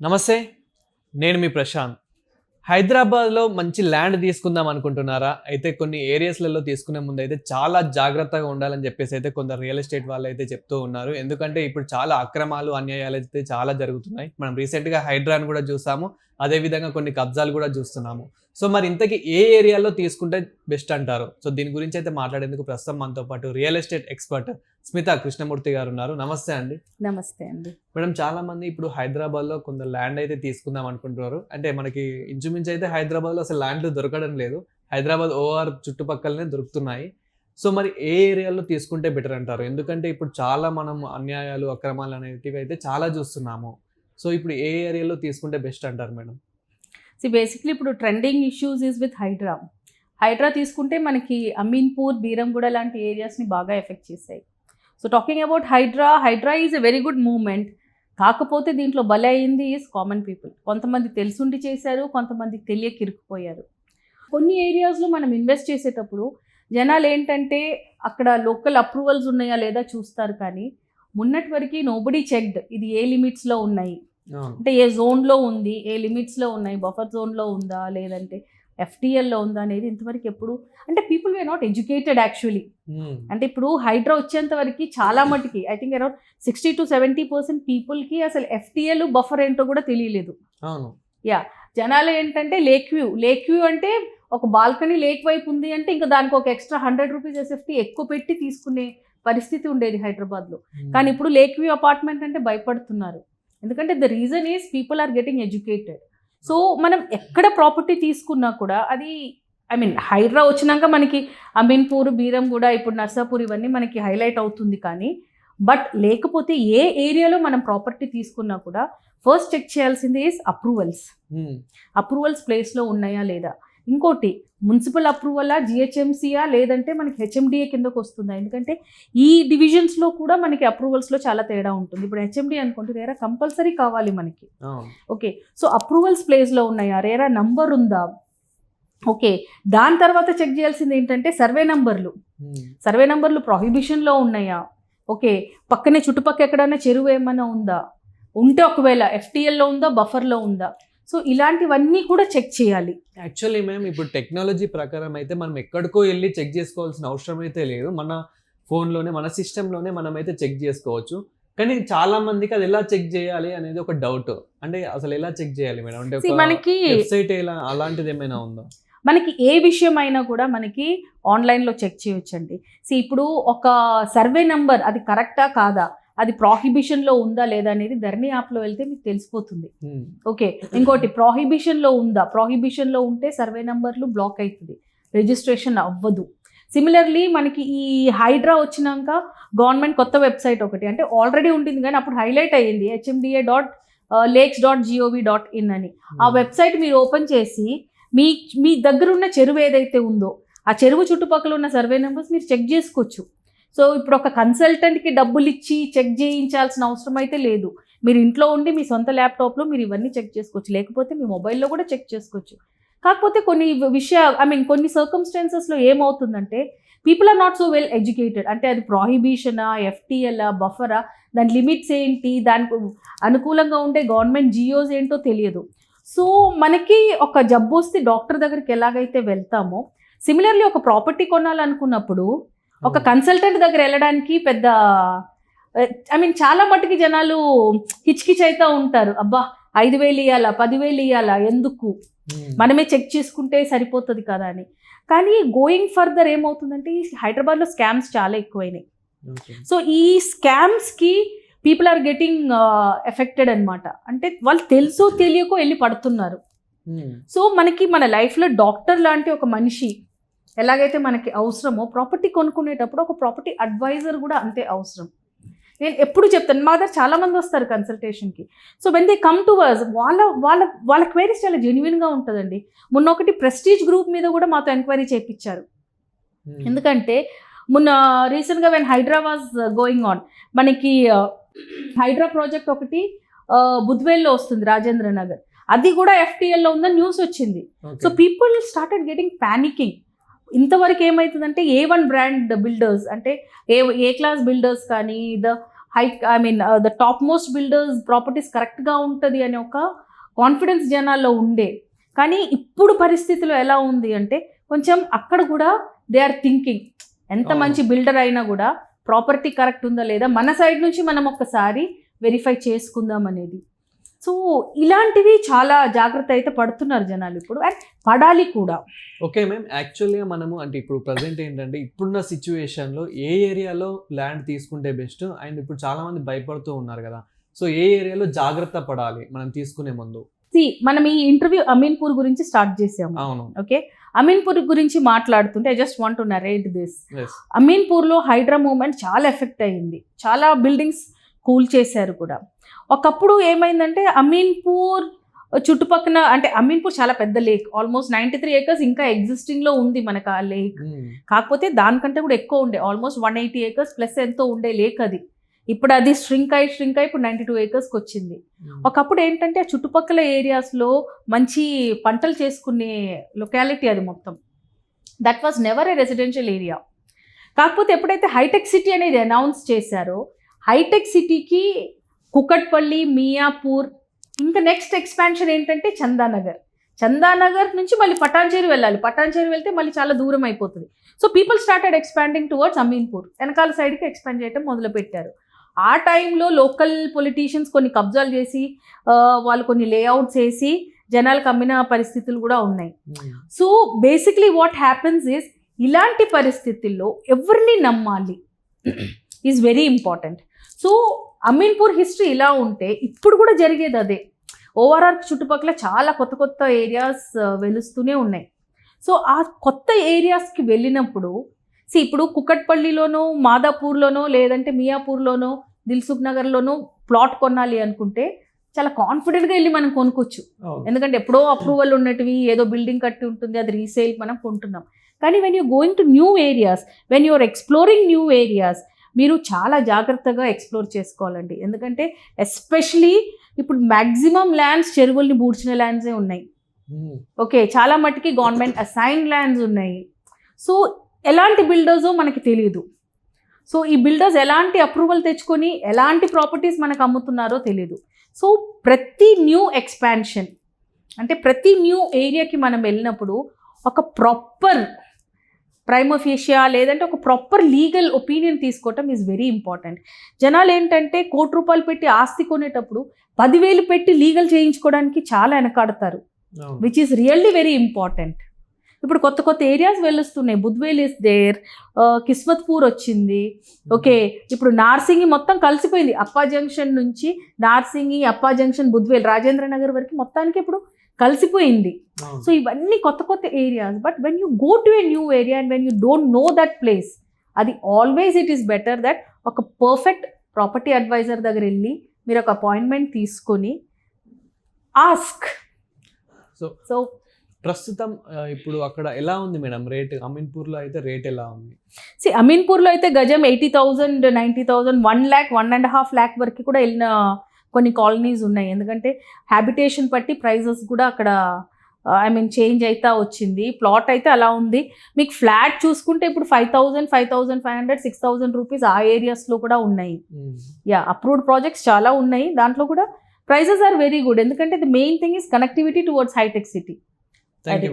నమస్తే నేను మీ ప్రశాంత్. హైదరాబాద్లో మంచి ల్యాండ్ తీసుకుందాం అనుకుంటున్నారా? అయితే కొన్ని ఏరియాస్లలో తీసుకునే ముందు అయితే చాలా జాగ్రత్తగా ఉండాలని చెప్పేసి అయితే కొందరు రియల్ ఎస్టేట్ వాళ్ళు అయితే చెప్తూ ఉన్నారు. ఎందుకంటే ఇప్పుడు చాలా అక్రమాలు అన్యాయాలు అయితే చాలా జరుగుతున్నాయి. మనం రీసెంట్గా హైడ్రాన్ కూడా చూసాము. అదేవిధంగా కొన్ని కబ్జాలు కూడా చూస్తున్నాము. సో మరి ఇంతకీ ఏ ఏరియాలో తీసుకుంటే బెస్ట్ అంటారు? సో దీని గురించి అయితే మాట్లాడేందుకు ప్రస్తుతం మనతో పాటు real estate expert Smitha Krishnamurthy గారు ఉన్నారు. నమస్తే అండి. నమస్తే అండి. మేడం చాలా మంది ఇప్పుడు హైదరాబాద్లో కొంత ల్యాండ్ అయితే తీసుకుందాం అనుకుంటున్నారు. అంటే మనకి ఇంచుమించు అయితే హైదరాబాద్లో అసలు ల్యాండ్లు దొరకడం లేదు. హైదరాబాద్ ఓఆర్ చుట్టుపక్కలనే దొరుకుతున్నాయి. సో మరి ఏ ఏరియాలో తీసుకుంటే బెటర్ అంటారు? ఎందుకంటే ఇప్పుడు చాలా మనం అన్యాయాలు అక్రమాలు అనేటివి అయితే చాలా చూస్తున్నాము. సో ఇప్పుడు ఏ ఏరియాలో తీసుకుంటే బెస్ట్ అంటారు మేడం? సి బేసిక్లీ ఇప్పుడు trending issues is with Hydraa Hydraa తీసుకుంటే మనకి అమీన్పూర్ బీరంగూడ లాంటి ఏరియాస్ని బాగా ఎఫెక్ట్ చేశాయి so talking about Hydraa Hydraa is a very good movement కాకపోతే దీంట్లో బలి అయింది ఈజ్ కామన్ పీపుల్ కొంతమంది తెలుసుండి చేశారు కొంతమంది తెలియక ఇరుక్కుపోయారు. కొన్ని ఏరియాస్లో మనం ఇన్వెస్ట్ చేసేటప్పుడు జనాలు ఏంటంటే అక్కడ లోకల్ అప్రూవల్స్ ఉన్నాయా లేదా చూస్తారు కానీ మొన్నటి వరకు నోబడి చెక్డ్ ఇది ఏ లిమిట్స్లో ఉన్నాయి? అంటే ఏ జోన్లో ఉంది? ఏ లిమిట్స్లో ఉన్నాయి? బఫర్ జోన్లో ఉందా? లేదంటే ఎఫ్టీఎల్లో ఉందా? అనేది ఇంతవరకు ఎప్పుడు అంటే people were not educated actually అంటే ఇప్పుడు హైడ్రా వచ్చేంత వరకు చాలా మటుకి I think around sixty to seventy percent పీపుల్కి అసలు ఎఫ్టీఎల్ బఫర్ ఏంటో కూడా తెలియలేదు. అవును. జనాలు ఏంటంటే లేక్ వ్యూ లేక్ వ్యూ అంటే ఒక బాల్కనీ లేక్ వైపు ఉంది అంటే ఇంకా దానికి ఒక ఎక్స్ట్రా హండ్రెడ్ రూపీస్ ఎస్ఎఫ్టీ ఎక్కువ పెట్టి తీసుకునే పరిస్థితి ఉండేది హైదరాబాద్లో. కానీ ఇప్పుడు లేక్ వ్యూ అపార్ట్మెంట్ అంటే భయపడుతున్నారు. ఎందుకంటే the reason is people are getting educated so మనం ఎక్కడ ప్రాపర్టీ తీసుకున్నా కూడా అది ఐ మీన్ హైడ్రా వచ్చినాక మనకి అమీన్పూర్ బీరం కూడా ఇప్పుడు నర్సాపూర్ ఇవన్నీ మనకి హైలైట్ అవుతుంది కానీ బట్ లేకపోతే ఏ ఏరియాలో మనం ప్రాపర్టీ తీసుకున్నా కూడా ఫస్ట్ చెక్ చేయాల్సింది ఈస్ అప్రూవల్స్ అప్రూవల్స్ ప్లేస్లో ఉన్నాయా లేదా? ఇంకోటి మున్సిపల్ అప్రూవలా జిహెచ్ఎంసీయా లేదంటే మనకి హెచ్ఎండిఏ కిందకు వస్తుందా? ఎందుకంటే ఈ డివిజన్స్లో కూడా మనకి అప్రూవల్స్లో చాలా తేడా ఉంటుంది. ఇప్పుడు హెచ్ఎండి అనుకుంటే రేరా కంపల్సరీ కావాలి మనకి. ఓకే సో అప్రూవల్స్ ప్లేస్లో ఉన్నాయా? రేరా నంబర్ ఉందా? ఓకే దాని తర్వాత చెక్ చేయాల్సింది ఏంటంటే సర్వే నంబర్లు. సర్వే నంబర్లు ప్రొహిబిషన్లో ఉన్నాయా? ఓకే పక్కనే చుట్టుపక్కల ఎక్కడైనా చెరువు ఏమైనా ఉందా? ఉంటే ఒకవేళ ఎఫ్టీఎల్లో ఉందా? బఫర్లో ఉందా? సో ఇలాంటివన్నీ కూడా చెక్ చేయాలి. యాక్చువల్లీ మేము ఇప్పుడు టెక్నాలజీ ప్రకారం అయితే మనం ఎక్కడికో వెళ్ళి చెక్ చేసుకోవాల్సిన అవసరం అయితే లేదు. మన ఫోన్లోనే మన సిస్టంలోనే మనం అయితే చెక్ చేసుకోవచ్చు. కానీ చాలా మందికి అది ఎలా చెక్ చేయాలి అనేది ఒక డౌట్ అంటే అసలు ఎలా చెక్ చేయాలి మేడం? అంటే మనకి వెబ్సైట్ ఎలా అలాంటిది ఏమైనా ఉందా? మనకి ఏ విషయం అయినా కూడా మనకి ఆన్లైన్లో చెక్ చేయొచ్చండి. సో ఇప్పుడు ఒక సర్వే నంబర్ అది కరెక్టా కాదా? అది ప్రాహిబిషన్లో ఉందా లేదా అనేది ధరణి యాప్లో వెళ్తే మీకు తెలిసిపోతుంది. Hmm. ఓకే ఇంకోటి ప్రాహిబిషన్లో ఉందా? ప్రాహిబిషన్లో ఉంటే సర్వే నంబర్లు బ్లాక్ అవుతుంది. రిజిస్ట్రేషన్ అవ్వదు. సిమిలర్లీ మనకి ఈ హైడ్రా వచ్చినాక గవర్నమెంట్ కొత్త వెబ్సైట్ ఒకటి అంటే ఆల్రెడీ ఉంటుంది కానీ అప్పుడు హైలైట్ అయ్యింది HMDA dot lakes dot G O V dot in అని. ఆ వెబ్సైట్ మీరు ఓపెన్ చేసి మీ మీ దగ్గర ఉన్న చెరువు ఏదైతే ఉందో ఆ చెరువు చుట్టుపక్కల ఉన్న సర్వే నెంబర్స్ మీరు చెక్ చేసుకోవచ్చు. సో ఇప్పుడు ఒక కన్సల్టెంట్కి డబ్బులు ఇచ్చి చెక్ చేయించాల్సిన అవసరం అయితే లేదు. మీరు ఇంట్లో ఉండి మీ సొంత ల్యాప్టాప్లో మీరు ఇవన్నీ చెక్ చేసుకోవచ్చు. లేకపోతే మీ మొబైల్లో కూడా చెక్ చేసుకోవచ్చు. కాకపోతే కొన్ని విషయ ఐ మీన్ కొన్ని సర్కమ్స్టాన్సెస్లో ఏమవుతుందంటే people are not so well educated అంటే అది ప్రాహిబిషనా ఎఫ్టీఎల్ఆ బఫరా దాని లిమిట్స్ ఏంటి దానికి అనుకూలంగా ఉండే గవర్నమెంట్ జియోస్ ఏంటో తెలియదు. సో మనకి ఒక జబ్బు వస్తే డాక్టర్ దగ్గరికి ఎలాగైతే వెళ్తామో సిమిలర్లీ ఒక ప్రాపర్టీ కొనాలనుకున్నప్పుడు ఒక కన్సల్టెంట్ దగ్గర వెళ్ళడానికి పెద్ద ఐ మీన్ చాలా మట్టుకి జనాలు హిచ్కిచ్ అవుతూ ఉంటారు అబ్బా ఐదు వేలు ఇవ్వాలా పదివేలు ఇవ్వాలా ఎందుకు Hmm. మనమే చెక్ చేసుకుంటే సరిపోతుంది కదా అని కానీ గోయింగ్ ఫర్దర్ ఏమవుతుందంటే ఈ హైదరాబాద్లో స్కామ్స్ చాలా ఎక్కువైనాయి. సో ఈ స్కామ్స్కి పీపుల్ ఆర్ గెటింగ్ ఎఫెక్టెడ్ అనమాట అంటే వాళ్ళు తెలుసో తెలియకో వెళ్ళి పడుతున్నారు Hmm. సో మనకి మన లైఫ్లో డాక్టర్ లాంటి ఒక మనిషి ఎలాగైతే మనకి అవసరమో ప్రాపర్టీ కొనుక్కునేటప్పుడు ఒక ప్రాపర్టీ అడ్వైజర్ కూడా అంతే అవసరం. నేను ఎప్పుడు చెప్తాను మా దగ్గర చాలా మంది వస్తారు కన్సల్టేషన్కి. So when they come to us వాళ్ళ వాళ్ళ వాళ్ళ క్వైరీస్ చాలా జెన్యున్గా ఉంటుందండి. మొన్న ఒకటి ప్రెస్టీజ్ గ్రూప్ మీద కూడా మాతో ఎంక్వైరీ చేయించారు Hmm. ఎందుకంటే మొన్న రీసెంట్గా when Hydraa was going on మనకి హైడ్రా ప్రాజెక్ట్ ఒకటి బుద్వేల్లో వస్తుంది రాజేంద్ర నగర్. అది కూడా ఎఫ్టీఎల్లో ఉందని న్యూస్ వచ్చింది. So people started getting panicking ఇంతవరకు ఏమవుతుందంటే ఏ వన్ బ్రాండ్ బిల్డర్స్ అంటే ఏ ఏ క్లాస్ బిల్డర్స్ కానీ the high I mean the top most builders properties కరెక్ట్గా ఉంటుంది అనే ఒక కాన్ఫిడెన్స్ జనాల్లో ఉండే. కానీ ఇప్పుడు పరిస్థితిలో ఎలా ఉంది అంటే కొంచెం అక్కడ కూడా దే ఆర్ థింకింగ్ ఎంత. మంచి బిల్డర్ అయినా కూడా ప్రాపర్టీ కరెక్ట్ ఉందా లేదా మన సైడ్ నుంచి మనం ఒక్కసారి వెరిఫై చేసుకుందాం అనేది. సో ఇలాంటివి చాలా జాగ్రత్త అయితే పడుతున్నారు జనాలు ఇప్పుడు. అండ్ పడాలి కూడా. ఓకే మ్యామ్ యాక్చువల్గా మనము అంటే ఇప్పుడు ప్రజెంట్ ఏంటంటే ఇప్పుడున్న సిచ్యువేషన్లో ఏ ఏరియాలో ల్యాండ్ తీసుకుంటే బెస్ట్ అండ్ ఇప్పుడు చాలా మంది భయపడుతూ ఉన్నారు కదా. సో ఏ ఏరియాలో జాగ్రత్త పడాలి మనం తీసుకునే ముందు? మనం ఈ ఇంటర్వ్యూ అమీన్పూర్ గురించి స్టార్ట్ చేసాము. అవును. ఓకే? అమీన్పూర్ గురించి మాట్లాడుతుంటే I just want to narrate this అమీన్పూర్లో Hydraa movement చాలా ఎఫెక్ట్ అయ్యింది చాలా బిల్డింగ్స్ కూల్ చేశారు కూడా. ఒకప్పుడు ఏమైందంటే అమీన్పూర్ చుట్టుపక్కల అంటే అమీన్పూర్ చాలా పెద్ద lake. Almost ninety three acres ఇంకా ఎగ్జిస్టింగ్లో ఉంది మనకు ఆ లేక్. కాకపోతే దానికంటే కూడా ఎక్కువ ఉండే. Almost one eighty acres plus ఎంతో ఉండే లేక్ అది. ఇప్పుడు అది స్ట్రింక్ అయి స్ట్రింక్ అయి ఇప్పుడు నైంటీ టూ ఏకర్స్కి వచ్చింది. ఒకప్పుడు ఏంటంటే ఆ చుట్టుపక్కల ఏరియాస్లో మంచి పంటలు చేసుకునే లొకాలిటీ అది మొత్తం. That was never a residential area కాకపోతే ఎప్పుడైతే హైటెక్ సిటీ అనేది అనౌన్స్ చేశారో హైటెక్ సిటీకి కుకట్పల్లి మియాపూర్. ఇంకా నెక్స్ట్ ఎక్స్పాన్షన్ ఏంటంటే చందానగర్. చందానగర్ నుంచి మళ్ళీ పటాన్చేరి వెళ్ళాలి. పటాన్చేరి వెళ్తే మళ్ళీ చాలా దూరం అయిపోతుంది. So people started expanding towards Ameenpur వెనకాల సైడ్కి ఎక్స్పాండ్ చేయడం మొదలుపెట్టారు. ఆ టైంలో లోకల్ పొలిటీషియన్స్ కొన్ని కబ్జాలు చేసి వాళ్ళు కొన్ని లేఅవుట్స్ వేసి జనాలకు అమ్మిన పరిస్థితులు కూడా ఉన్నాయి. So basically what happens is ఇలాంటి పరిస్థితుల్లో ఎవరిని నమ్మాలి? Is very important so Ameenpur history ఇలా ఉంటే ఇప్పుడు కూడా జరిగేది అదే. ఓవరాల్ చుట్టుపక్కల చాలా కొత్త కొత్త ఏరియాస్ వెలుస్తూనే ఉన్నాయి. సో ఆ కొత్త ఏరియాస్కి వెళ్ళినప్పుడు సి ఇప్పుడు కుకట్పల్లిలోనో మాదాపూర్లోనో లేదంటే మియాపూర్లోనో దిల్సుఖ్ నగర్లోనో ప్లాట్ కొనాలి అనుకుంటే చాలా కాన్ఫిడెంట్గా వెళ్ళి మనం కొనుక్కోవచ్చు. ఎందుకంటే ఎప్పుడో అప్రూవల్ ఉన్నటివి ఏదో బిల్డింగ్ కట్టి ఉంటుంది అది రీసేల్ మనం కొంటున్నాం. కానీ when you going to new areas when you're exploring new areas మీరు చాలా జాగ్రత్తగా ఎక్స్ప్లోర్ చేసుకోవాలండి. ఎందుకంటే ఎస్పెషలీ ఇప్పుడు మ్యాక్సిమం ల్యాండ్స్ చెరువుల్ని బూడ్చిన ల్యాండ్సే ఉన్నాయి. ఓకే చాలా మట్టుకి గవర్నమెంట్ అసైన్ ల్యాండ్స్ ఉన్నాయి. సో ఎలాంటి బిల్డర్సో మనకి తెలియదు సో ఈ బిల్డర్స్ ఎలాంటి అప్రూవల్ తెచ్చుకొని ఎలాంటి ప్రాపర్టీస్ మనకు అమ్ముతున్నారో తెలియదు సో ప్రతి న్యూ ఎక్స్పాన్షన్ అంటే ప్రతి న్యూ ఏరియాకి మనం వెళ్ళినప్పుడు ఒక ప్రాపర్ ప్రైమోఫేషియా లేదంటే ఒక ప్రాపర్ లీగల్ ఒపీనియన్ తీసుకోవటం ఈజ్ వెరీ ఇంపార్టెంట్ జనాలు ఏంటంటే కోటి రూపాయలు పెట్టి ఆస్తి కొనేటప్పుడు పదివేలు పెట్టి లీగల్ చేయించుకోవడానికి చాలా వెనకాడతారు which is really very important ఇప్పుడు కొత్త కొత్త ఏరియాస్ వెళ్ళొస్తున్నాయి. బుద్వేల్ ఇస్ దేర్ కిస్మత్పూర్ వచ్చింది. ఓకే ఇప్పుడు నార్సింగి మొత్తం కలిసిపోయింది. అప్పా జంక్షన్ నుంచి నార్సింగి అప్పా జంక్షన్ బుద్వేల్ రాజేంద్ర నగర్ వరకు మొత్తానికి ఇప్పుడు కలిసిపోయింది. సో ఇవన్నీ కొత్త కొత్త areas but when you go to a new area and when you don't know that place అది always it is better that ఒక పర్ఫెక్ట్ ప్రాపర్టీ అడ్వైజర్ దగ్గర వెళ్ళి మీరు ఒక అపాయింట్మెంట్ తీసుకొని ఆస్క్ సో సో ప్రస్తుతం ఇప్పుడు అక్కడ ఎలా ఉంది మేడం రేట్? అమీన్పూర్లో అయితే రేట్ ఎలా ఉంది? సి అమీన్పూర్లో అయితే గజం eighty thousand ninety thousand one lakh one and half lakh వరకు కూడా వెళ్ళిన కొన్ని కాలనీస్ ఉన్నాయి. ఎందుకంటే హ్యాబిటేషన్ బట్టి ప్రైజెస్ కూడా అక్కడ ఐ మీన్ చేంజ్ అయితే వచ్చింది. ప్లాట్ అయితే అలా ఉంది. మీకు ఫ్లాట్ చూసుకుంటే ఇప్పుడు five thousand five thousand five hundred six thousand rupees ఆ ఏరియాస్లో కూడా ఉన్నాయి. యా అప్రూవ్డ్ ప్రాజెక్ట్స్ చాలా ఉన్నాయి. దాంట్లో కూడా ప్రైజెస్ ఆర్ వెరీ గుడ్. ఎందుకంటే the main thing is connectivity towards Hitech City. Thank you